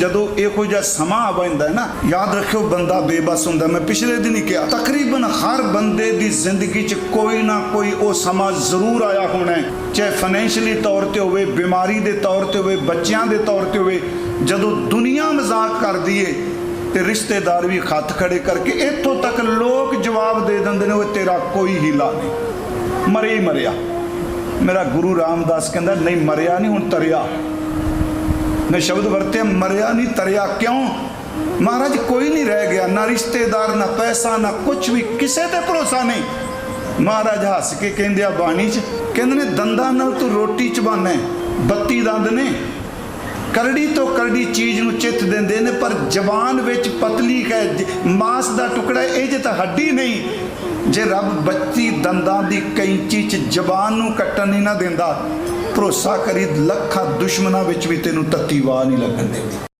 ਜਦੋਂ ਇਹੋ ਜਿਹਾ ਸਮਾਂ ਆ ਜਾਂਦਾ ਹੈ ਨਾ, ਯਾਦ ਰੱਖਿਓ ਬੰਦਾ ਬੇਬਸ ਹੁੰਦਾ, ਮੈਂ ਪਿਛਲੇ ਦਿਨ ਹੀ ਕਿਹਾ, ਤਕਰੀਬਨ ਹਰ ਬੰਦੇ ਦੀ ਜ਼ਿੰਦਗੀ 'ਚ ਕੋਈ ਨਾ ਕੋਈ ਉਹ ਸਮਾਂ ਜ਼ਰੂਰ ਆਇਆ ਹੋਣਾ ਹੈ, ਚਾਹੇ ਫਾਈਨੈਂਸ਼ੀਅਲੀ ਤੌਰ ਤੇ ਹੋਵੇ, ਬਿਮਾਰੀ ਦੇ ਤੌਰ ਤੇ ਹੋਵੇ, ਬੱਚਿਆਂ ਦੇ ਤੌਰ ਤੇ ਹੋਵੇ, ਜਦੋਂ ਦੁਨੀਆ ਮਜ਼ਾਕ ਕਰਦੀ ਏ, ਤੇ ਰਿਸ਼ਤੇਦਾਰ ਵੀ ਹੱਥ ਖੜੇ ਕਰਕੇ ਇੱਥੋਂ ਤੱਕ ਲੋਕ ਜਵਾਬ ਦੇ ਦਿੰਦੇ ਨੇ ਉਹ ਤੇਰਾ ਕੋਈ ਹੀਲਾ ਨਹੀਂ। ਮਰੇ ਹੀ ਮਰਿਆ। ਮੇਰਾ ਗੁਰੂ ਰਾਮਦਾਸ ਕਹਿੰਦਾ, ਨਹੀਂ, ਮਰਿਆ ਨਹੀਂ, ਹੁਣ ਤਰਿਆ। ਮੈਂ ਸ਼ਬਦ ਵਰਤੇ ਮਰਿਆ ਨਹੀਂ, ਤਰਿਆ ਕਿਉਂ? ਮਹਾਰਾਜ, ਕੋਈ ਨਹੀਂ ਰਹਿ ਗਿਆ, ਨਾ ਰਿਸ਼ਤੇਦਾਰ, ਨਾ ਪੈਸਾ, ਨਾ ਕੁਝ ਵੀ, ਕਿਸੇ ਤੇ ਭਰੋਸਾ ਨਹੀਂ। ਮਹਾਰਾਜ ਹੱਸ ਕੇ ਕਹਿੰਦੇ ਆ, ਬਾਣੀ ਚ ਕਹਿੰਦੇ ਨੇ, ਦੰਦਾਂ ਨਾਲ ਤੂੰ ਰੋਟੀ ਚਬਾਨਾ ਹੈ 32 ਦੰਦ ਨੇ। ਕਰੜੀ ਤੋਂ ਕਰੜੀ ਚੀਜ਼ ਨੂੰ ਚਿੱਤ ਦਿੰਦੇ ਨੇ, ਪਰ ਜ਼ਬਾਨ ਵਿੱਚ ਪਤਲੀ ਹੈ ਜ- ਮਾਸ ਦਾ ਟੁਕੜਾ ਇਹ ਜੇ ਤਾਂ ਹੱਡੀ ਨਹੀਂ। ਜੇ ਰੱਬ 32 ਦੰਦਾਂ ਦੀ ਕੈਂਚੀ ਚ ਜ਼ਬਾਨ ਨੂੰ ਕੱਟਣ ਨਹੀਂ ਨਾ ਦਿੰਦਾ ਭਰੋਸਾ ਕਰੀ ਲੱਖਾਂ ਦੁਸ਼ਮਣਾਂ ਵਿੱਚ ਵੀ ਤੈਨੂੰ ਤੱਤੀ ਵਾਹ ਨਹੀਂ ਲੱਗਣ ਦਿੰਦੀ।